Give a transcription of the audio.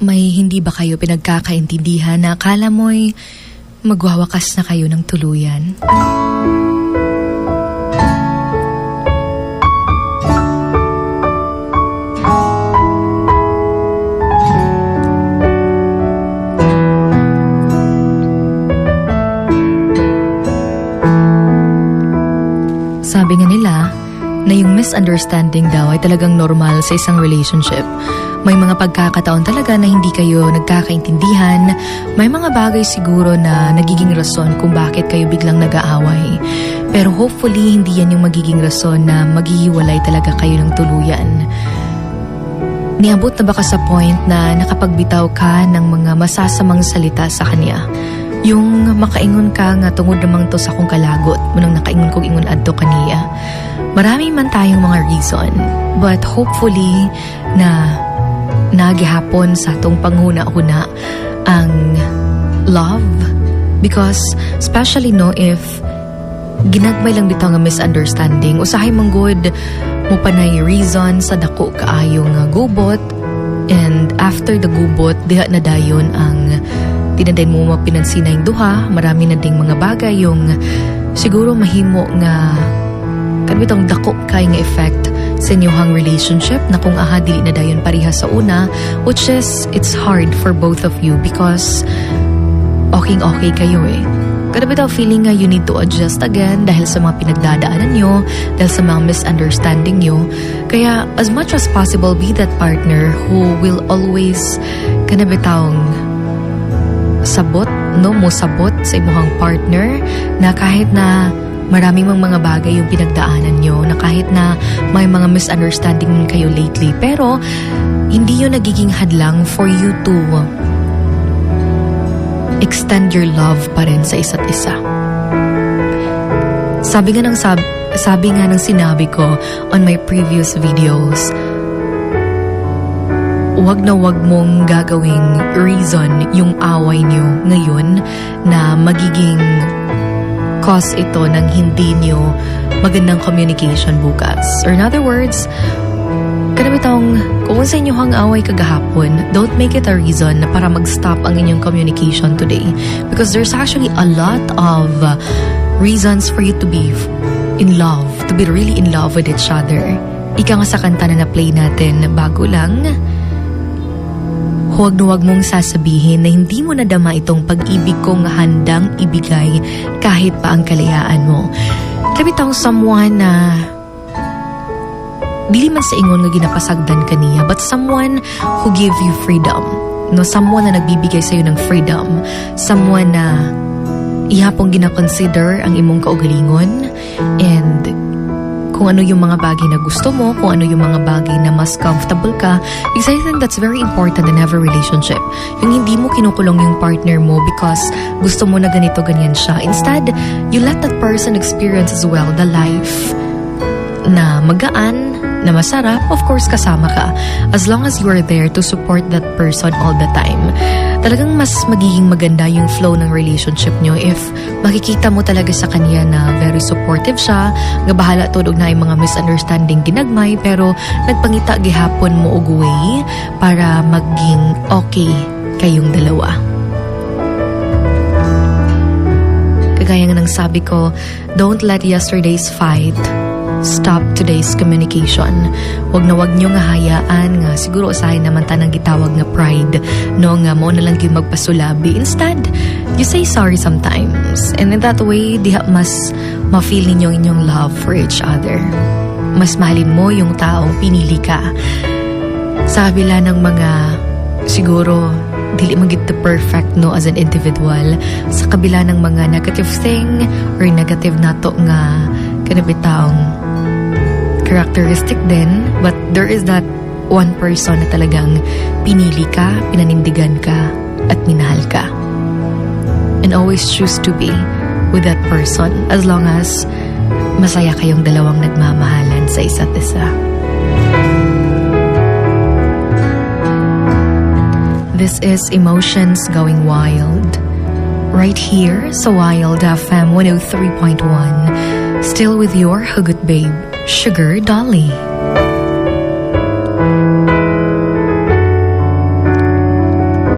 May hindi ba kayo pinagkakaintindihan na akala mo'y magwawakas na kayo ng tuluyan? Sabi nga nila na yung misunderstanding daw ay talagang normal sa isang relationship. May mga pagkakataon talaga na hindi kayo nagkakaintindihan. May mga bagay siguro na nagiging rason kung bakit kayo biglang nag-aaway. Pero hopefully hindi yan yung magiging rason na maghihiwalay talaga kayo ng tuluyan. Niabot na ba ka sa point na nakapagbitaw ka ng mga masasamang salita sa kanya? Yung makaingon ka nga tungod namang to sa kong kalagot, munang nakaingon kong ingon adto kaniya. Marami man tayong mga reason, but hopefully na nagihapon sa atong panghuna-una ang love. Because especially no if ginagmay lang bitaw nga misunderstanding usahay man good mo panay reason sa dako kaayo nga gubot and after the gubot diha na dayon ang tinaday mo mapinansina yung duha. Marami na ding mga bagay yung siguro mahimo nga kanbitang dako kay nga effect sa inyong relationship na kung aha dili na dayon pareha sa una which is it's hard for both of you because okay okay kayo eh kada bitaw feeling nga you need to adjust again dahil sa mga pinagdadaanan nyo, dahil sa mga misunderstanding nyo. Kaya as much as possible, be that partner who will always kana bitawng sabot, no, mo sabot sa imuhang partner na kahit na maraming mga mga bagay yung pinagdaanan nyo na kahit na may mga misunderstanding kayo lately pero hindi yun nagiging hadlang for you to extend your love pa rin sa isa't isa. Sabi nga ng sab sabi nga ng sinabi ko on my previous videos, wag na wag mong gagawing reason yung away niyo ngayon na magiging cause ito ng hindi niyo magandang communication bukas. Or in other words, Kanabitang, kung sa inyo hang away kagahapon, don't make it a reason na para mag-stop ang inyong communication today. Because there's actually a lot of reasons for you to be in love, to be really in love with each other. Ika nga sa kanta na na-play natin bago lang, huwag na huwag mong sasabihin na hindi mo nadama itong pag-ibig kong handang ibigay kahit pa ang kalayaan mo. Kabitang someone na dili man sa ingon nga ginapasagdan kaniya but someone who give you freedom. No someone na nagbibigay sa iyo ng freedom. Someone na ihapong gina-consider ang imong kaugalingon. And kung ano yung mga bagay na gusto mo, kung ano yung mga bagay na mas comfortable ka, because I think that's very important in every relationship. Yung hindi mo kinukulong yung partner mo because gusto mo na ganito, ganyan siya. Instead, you let that person experience as well the life na magaan, na masarap, of course kasama ka. As long as you are there to support that person all the time. Talagang mas magiging maganda yung flow ng relationship nyo if makikita mo talaga sa kanya na very supportive siya, nga bahala tudog na yung mga misunderstanding ginagmay, pero nagpangita gihapon mo way para maging okay kayong dalawa. Kagaya nga ng sabi ko, don't let yesterday's fight stop today's communication. Wag na wag nyo nga hayaan nga siguro usahay naman tanang gitawag nga pride no nga mo na lang yung magpasulabi. Instead, you say sorry sometimes. And in that way, diha mas ma-feel ninyo inyong love for each other. Mas mahalin mo yung taong pinili ka. Sa kabila ng mga siguro dili magit the perfect no as an individual sa kabila ng mga negative thing or negative nato nga kanabitaong characteristic din but there is that one person na talagang pinili ka, pinanindigan ka at minahal ka and always choose to be with that person as long as masaya kayong dalawang nagmamahalan sa isa't isa. This is Emotions Going Wild. Right here sa Wild FM 103.1. Still with your Hugot Babe, Sugar Dolly.